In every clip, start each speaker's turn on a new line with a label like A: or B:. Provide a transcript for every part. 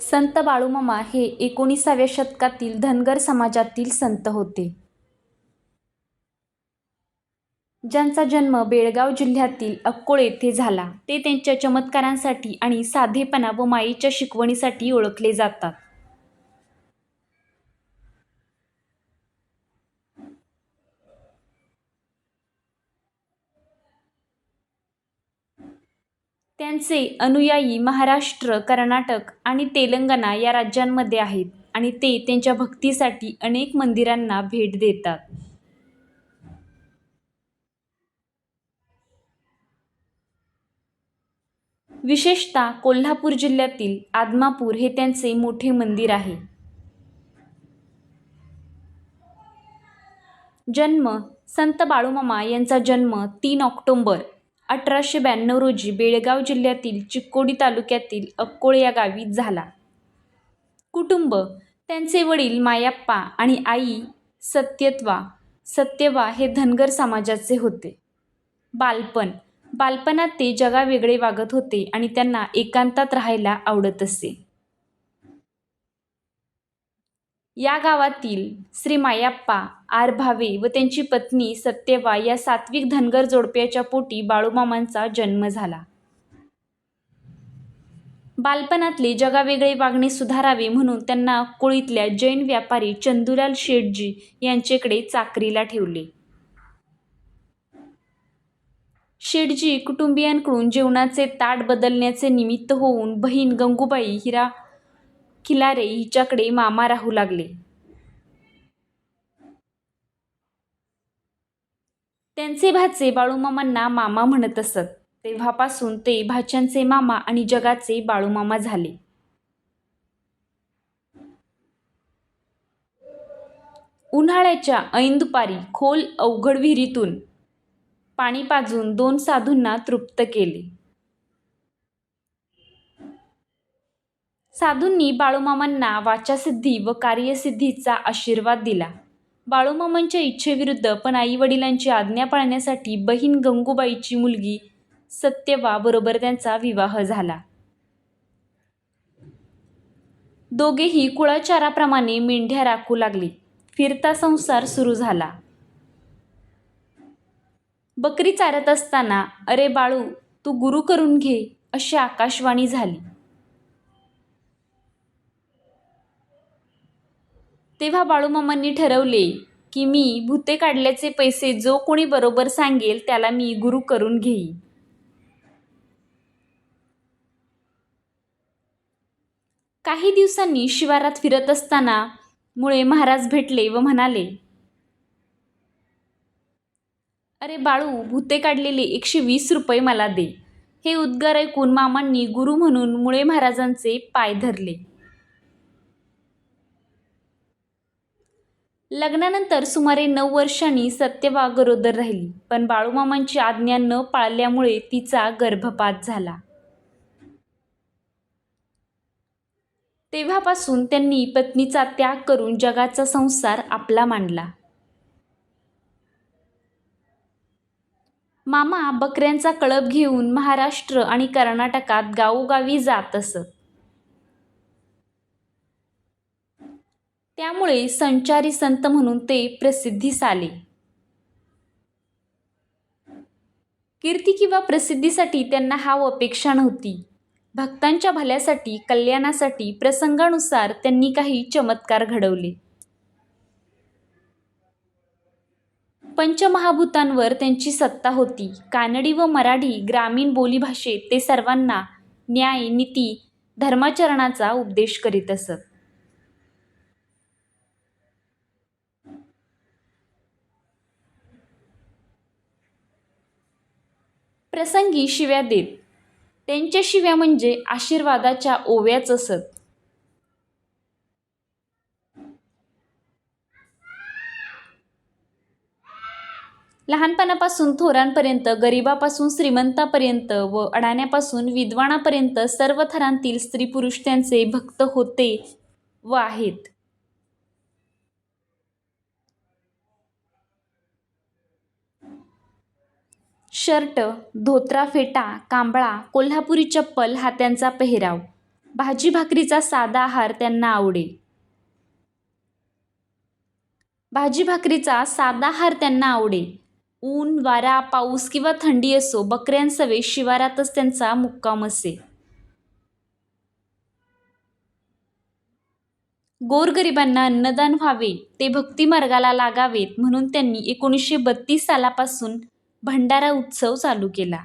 A: संत बाळूमामा हे एकोणीसाव्या शतकातील धनगर समाजातील संत होते. ज्यांचा जन्म बेळगाव जिल्ह्यातील अक्कोळ येथे झाला. ते त्यांच्या चमत्कारांसाठी आणि साधेपणा व मायेच्या शिकवणीसाठी ओळखले जातात. त्यांचे अनुयायी महाराष्ट्र, कर्नाटक आणि तेलंगणा या राज्यांमध्ये आहेत आणि ते त्यांच्या भक्तीसाठी अनेक मंदिरांना भेट देतात. विशेषतः कोल्हापूर जिल्ह्यातील आदमापूर हे त्यांचे मोठे मंदिर आहे. जन्म संत बाळूमामा यांचा जन्म तीन ऑक्टोबर अठराशे ब्याण्णव रोजी बेळगाव जिल्ह्यातील चिक्कोडी तालुक्यातील अक्कोळ या गावी झाला. कुटुंब त्यांचे वडील मायाप्पा आणि आई सत्यत्वा सत्यवा हे धनगर समाजाचे होते. बालपण बालपणात ते जगावेगळे वागत होते आणि त्यांना एकांतात राहायला आवडत असे. या गावातील श्री मायाप्पा, आर भावे व त्यांची पत्नी सत्यवा या सात्विक धनगर जोडप्याच्या पोटी बाळूमामांचा जन्म झाला. बालपणातले जगावेगळे वागणे सुधारावे म्हणून त्यांना कुळीतल्या जैन व्यापारी चंदुलाल शेठजी यांच्याकडे चाकरीला ठेवले. शेठजी कुटुंबियांकडून जेवणाचे ताट बदलण्याचे निमित्त होऊन बहीण गंगूबाई हिरा खिलारे हिच्याकडे मामा राहू लागले. त्यांचे भाचे बाळूमामांना मामा म्हणत असत. तेव्हापासून ते भाच्यांचे मामा आणि जगाचे बाळूमामा झाले. उन्हाळ्याच्या ऐन दुपारी खोल अवघड विहिरीतून पाणी पाजून दोन साधूंना तृप्त केले. साधूंनी बाळूमामांना वाचासिद्धी व कार्यसिद्धीचा आशीर्वाद दिला. बाळूमामांच्या इच्छेविरुद्ध पण आईवडिलांची आज्ञा पाळण्यासाठी बहीण गंगूबाईची मुलगी सत्यवाबरोबर त्यांचा विवाह झाला. दोघेही कुळाचाराप्रमाणे मेंढ्या राखू लागले. फिरता संसार सुरू झाला. बकरी चारत असताना अरे बाळू तू गुरु करून घे अशी आकाशवाणी झाली. तेव्हा बाळूमामांनी ठरवले की मी भुते काढल्याचे पैसे जो कोणी बरोबर सांगेल त्याला मी गुरु करून घेईन. काही दिवसांनी शिवारात फिरत असताना मुळे महाराज भेटले व म्हणाले अरे बाळू भुते काढलेले एकशे वीस रुपये मला दे. हे उद्गार ऐकून मामांनी गुरु म्हणून मुळे महाराजांचे पाय धरले. लग्नानंतर सुमारे नऊ वर्षांनी सत्यवा गरोदर राहिली पण बाळूमामांची आज्ञा न पाळल्यामुळे तिचा गर्भपात झाला. तेव्हापासून त्यांनी पत्नीचा त्याग करून जगाचा संसार आपला मांडला मामा बकऱ्यांचा कळप घेऊन महाराष्ट्र आणि कर्नाटकात गावोगावी जात असत. त्यामुळे संचारी संत म्हणून ते प्रसिद्धीस आले. कीर्ती किंवा प्रसिद्धीसाठी त्यांना हाव अपेक्षा नव्हती. भक्तांच्या भल्यासाठी, कल्याणासाठी प्रसंगानुसार त्यांनी काही चमत्कार घडवले. पंचमहाभूतांवर त्यांची सत्ता होती. कानडी व मराठी ग्रामीण बोलीभाषेत ते सर्वांना न्याय, नीती, धर्माचरणाचा उपदेश करीत असत. प्रसंगी शिव्या देत. त्यांच्या शिव्या म्हणजे आशीर्वादाच्या ओव्याच असत. लहानपणापासून थोरांपर्यंत, गरिबापासून श्रीमंतापर्यंत व अडाण्यापासून विद्वानापर्यंत सर्व थरांतील स्त्री-पुरुष त्यांचे भक्त होते व आहेत. शर्ट, धोतरा फेटा, कांबळा, कोल्हापुरी चप्पल हा त्यांचा पेहराव. भाजी भाकरीचा साधा आहार त्यांना आवडे. भाजी भाकरीचा साधा आहार त्यांना आवडे. ऊन वारा पाऊस किंवा थंडी असो बकऱ्यांसवे शिवारातच त्यांचा मुक्काम असे. गोरगरिबांना अन्नदान व्हावे ते भक्तिमार्गाला लागावेत म्हणून त्यांनी एकोणीसशे बत्तीस सालापासून भंडारा उत्सव चालू केला.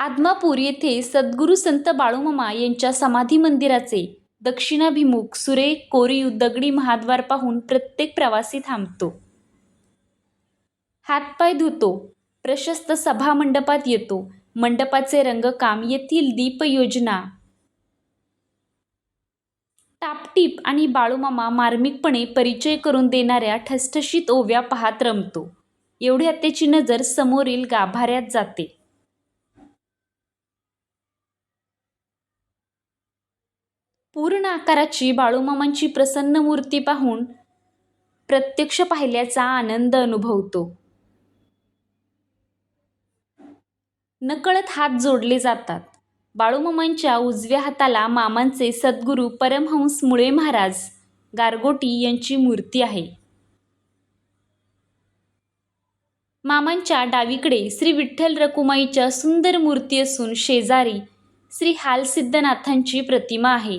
A: आदमापूर येथे सद्गुरू संत बाळूमामा यांच्या समाधी मंदिराचे दक्षिणाभिमुख सुरेख कोरीव दगडी महाद्वार पाहून प्रत्येक प्रवासी थांबतो. हातपाय धुतो प्रशस्त सभा मंडपात येतो. मंडपाचे रंगकाम येथील दीपयोजना टापटीप आणि बाळूमामा मार्मिकपणे परिचय करून देणाऱ्या ठसठशीत ओव्या पाहत रमतो. एवढ्यात त्याची नजर समोरील गाभाऱ्यात जाते. पूर्ण आकाराची बाळूमामांची प्रसन्न मूर्ती पाहून प्रत्यक्ष पाहिल्याचा आनंद अनुभवतो. नकळत हात जोडले जातात. बाळूमामांच्या उजव्या हाताला मामांचे सद्गुरू परमहंस मुळे महाराज गारगोटी यांची मूर्ती आहे. मामांच्या डावीकडे श्री विठ्ठल रकुमाईच्या सुंदर मूर्ती असून शेजारी श्री हालसिद्धनाथांची प्रतिमा आहे.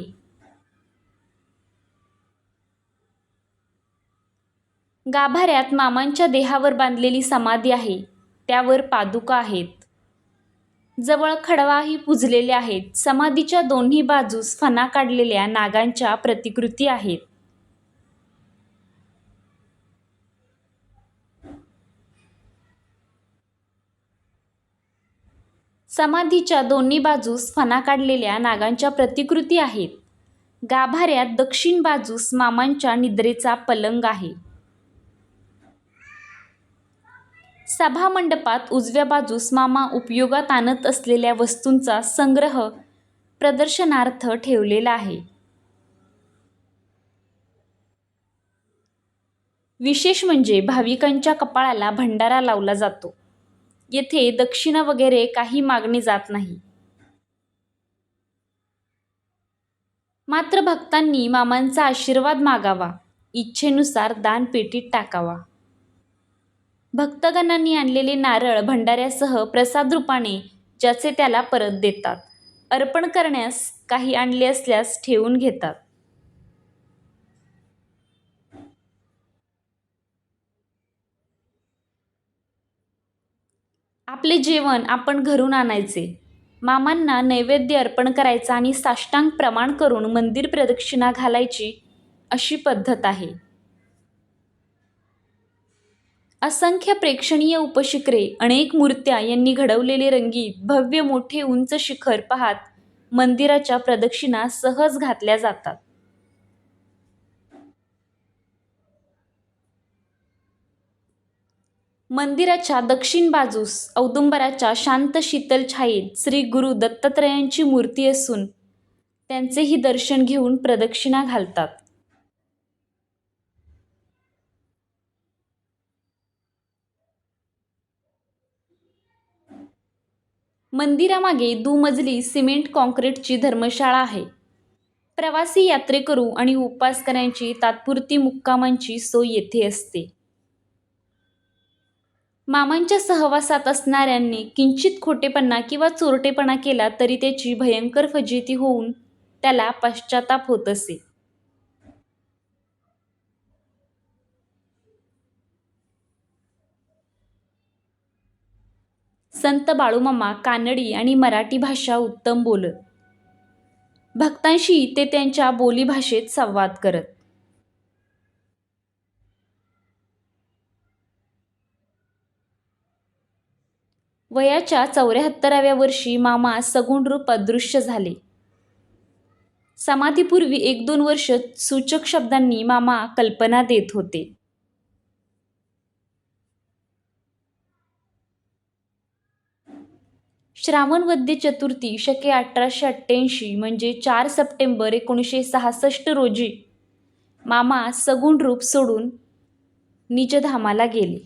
A: गाभाऱ्यात मामांच्या देहावर बांधलेली समाधी आहे. त्यावर पादुका आहेत. जवळ खडवाही पुजलेले आहेत. समाधीच्या दोन्ही बाजूस फणा काढलेल्या नागांच्या प्रतिकृती आहेत. समाधीच्या दोन्ही बाजूस फणा काढलेल्या नागांच्या प्रतिकृती आहेत. गाभाऱ्यात दक्षिण बाजूस मामांच्या निद्रेचा पलंग आहे. सभा मंडपात उजव्या बाजूस मामा उपयोगात आणत असलेल्या वस्तूंचा संग्रह प्रदर्शनार्थ ठेवलेला आहे. विशेष म्हणजे भाविकांच्या कपाळाला भंडारा लावला जातो. येथे दक्षिणा वगैरे काही मागणी जात नाही. मात्र भक्तांनी मामांचा आशीर्वाद मागावा. इच्छेनुसार दान पेटीत टाकावा. भक्तगणांनी आणलेले नारळ भंडाऱ्यासह प्रसाद रूपाने ज्याचे त्याला परत देतात अर्पण करण्यास काही आणले असल्यास ठेवून घेतात. आपले जेवण आपण घरून आणायचे. मामांना नैवेद्य अर्पण करायचा आणि साष्टांग प्रमाण करून मंदिर प्रदक्षिणा घालायची अशी पद्धत आहे. असंख्य प्रेक्षणीय उपशिखरे अनेक मूर्त्या यांनी घडवलेले रंगीत भव्य मोठे उंच शिखर पाहत मंदिराच्या प्रदक्षिणा सहज घातल्या जातात. मंदिराच्या दक्षिण बाजूस औदुंबराच्या शांत शीतल छायेत श्री गुरु दत्तात्रयांची मूर्ती असून त्यांचेही दर्शन घेऊन प्रदक्षिणा घालतात. मंदिरामागे दुमजली सिमेंट कॉन्क्रीटची धर्मशाळा आहे. प्रवासी यात्रेकरू आणि उपासकऱ्यांची तात्पुरती मुक्कामांची सोय येथे असते. मामांच्या सहवासात असणाऱ्यांनी किंचित खोटेपणा किंवा चोरटेपणा केला तरी त्याची भयंकर फजिती होऊन त्याला पश्चाताप होत असे. संत बाळूमामा कानडी आणि मराठी भाषा उत्तम बोलत भक्तांशी ते त्यांच्या बोलीभाषेत संवाद करत. वयाच्या चौऱ्याहत्तराव्या वर्षी मामा सगुण रूप अदृश्य झाले. समाधीपूर्वी एक दोन वर्ष सूचक शब्दांनी मामा कल्पना देत होते. श्रावण वद्य चतुर्थी शके अठराशे अठ्ठ्याऐंशी म्हणजे चार सप्टेंबर एकोणीसशे सहासष्ट रोजी मामा सगुण रूप सोडून निजधामाला गेले.